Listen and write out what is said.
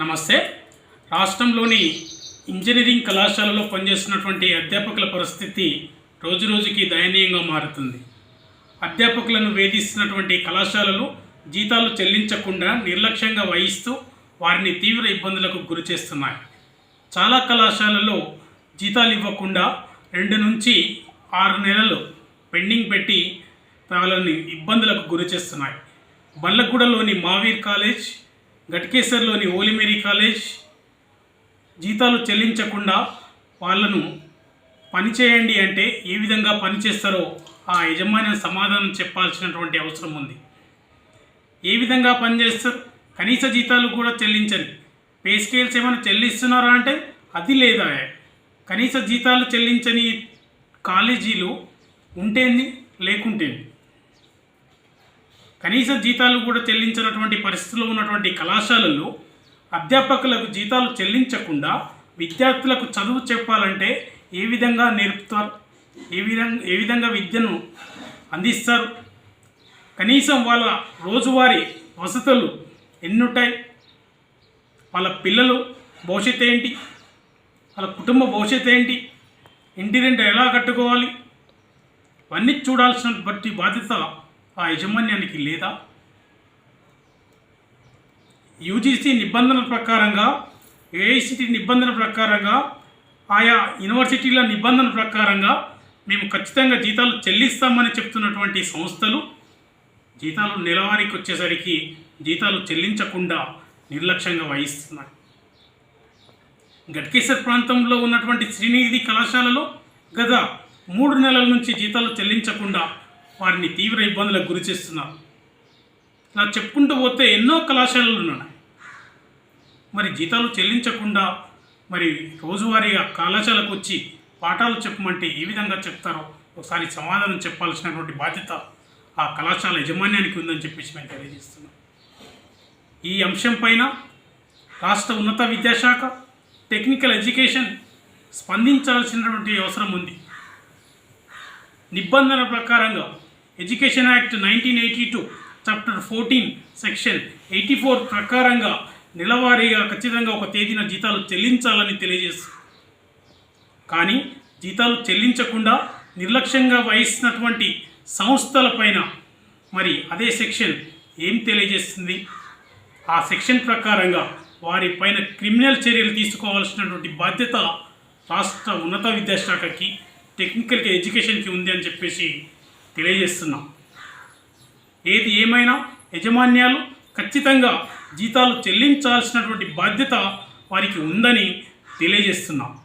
నమస్తే. రాష్ట్రంలోని ఇంజనీరింగ్ కళాశాలలో పనిచేస్తున్నటువంటి అధ్యాపకుల పరిస్థితి రోజురోజుకి దయనీయంగా మారుతుంది. అధ్యాపకులను వేధిస్తున్నటువంటి కళాశాలలు జీతాలు చెల్లించకుండా నిర్లక్ష్యంగా వహిస్తూ వారిని తీవ్ర ఇబ్బందులకు గురి చేస్తున్నాయి. చాలా కళాశాలలో జీతాలు ఇవ్వకుండా రెండు నుంచి ఆరు నెలలు పెండింగ్ పెట్టి వాళ్ళని ఇబ్బందులకు గురి చేస్తున్నాయి. బల్లగూడలోని మావీర్ కాలేజ్ గట్కేసర్లోని ఓలిమేరీ కాలేజ్ జీతాలు చెల్లించకుండా వాళ్ళను పని చేయండి అంటే ఏ విధంగా పనిచేస్తారో ఆ యజమాని సమాధానం చెప్పాల్సినటువంటి అవసరం ఉంది. ఏ విధంగా పనిచేస్తారు కనీస జీతాలు కూడా చెల్లించని పే స్కేల్స్ ఏమైనా చెల్లిస్తున్నారా అంటే అది లేదా? కనీస జీతాలు చెల్లించని కాలేజీలు ఉంటేంది లేకుంటేంది? కనీస జీతాలు కూడా చెల్లించినటువంటి పరిస్థితిలో ఉన్నటువంటి కళాశాలల్లో అధ్యాపకులకు జీతాలు చెల్లించకుండా విద్యార్థులకు చదువు చెప్పాలంటే ఏ విధంగా నేర్పుతారు? ఏ విధంగా ఏ విధంగా విద్యను అందిస్తారు? కనీసం వాళ్ళ రోజువారీ వసతులు ఎన్నుంటాయి? వాళ్ళ పిల్లలు భవిష్యత్తు ఏంటి? వాళ్ళ కుటుంబ భవిష్యత్తు ఏంటి? ఇంటి రెంట్ ఎలా కట్టుకోవాలి? ఇవన్నీ చూడాల్సిన బట్టి బాధ్యత ఆ యజమాన్యానికి లేదా? యూజీసీ నిబంధనల ప్రకారంగా ఏఐసిటి నిబంధన ప్రకారంగా ఆయా యూనివర్సిటీల నిబంధన ప్రకారంగా మేము ఖచ్చితంగా జీతాలు చెల్లిస్తామని చెప్తున్నటువంటి సంస్థలు జీతాలు నెలవారీకి వచ్చేసరికి జీతాలు చెల్లించకుండా నిర్లక్ష్యంగా వహిస్తున్నాయి. గట్కేశ్వర్ ప్రాంతంలో ఉన్నటువంటి శ్రీనిధి కళాశాలలో గత మూడు నెలల నుంచి జీతాలు చెల్లించకుండా వారిని తీవ్ర ఇబ్బందులకు గురి చేస్తున్నారు. ఇలా చెప్పుకుంటూ పోతే ఎన్నో కళాశాలలు ఉన్నాయి. మరి జీతాలు చెల్లించకుండా మరి రోజువారీగా కళాశాలకు వచ్చి పాఠాలు చెప్పమంటే ఏ విధంగా చెప్తారో ఒకసారి సమాధానం చెప్పాల్సినటువంటి బాధ్యత ఆ కళాశాల యజమాన్యానికి ఉందని చెప్పేసి మేము తెలియజేస్తున్నాం ఈ అంశం పైన రాష్ట్ర ఉన్నత విద్యాశాఖ టెక్నికల్ ఎడ్యుకేషన్ స్పందించాల్సినటువంటి అవసరం ఉంది. నిబంధన ప్రకారంగా education act nineteen eighty two chapter fourteen section eighty four ప్రకారంగా నెలవారీగా ఖచ్చితంగా ఒక తేదీన జీతాలు చెల్లించాలని తెలియజేస్తుంది కానీ జీతాలు చెల్లించకుండా నిర్లక్ష్యంగా వహిస్తున్నటువంటి సంస్థలపైన మరి అదే సెక్షన్ ఏం తెలియజేస్తుంది? ఆ సెక్షన్ ప్రకారంగా వారిపైన క్రిమినల్ చర్యలు తీసుకోవాల్సినటువంటి బాధ్యత రాష్ట్ర ఉన్నత విద్యాశాఖకి టెక్నికల్ ఎడ్యుకేషన్కి ఉంది అని చెప్పేసి తెలియజేస్తున్నాం. ఏది ఏమైనా యజమాన్యాలు ఖచ్చితంగా జీతాలు చెల్లించాల్సినటువంటి బాధ్యత వారికి ఉందని తెలియజేస్తున్నాం.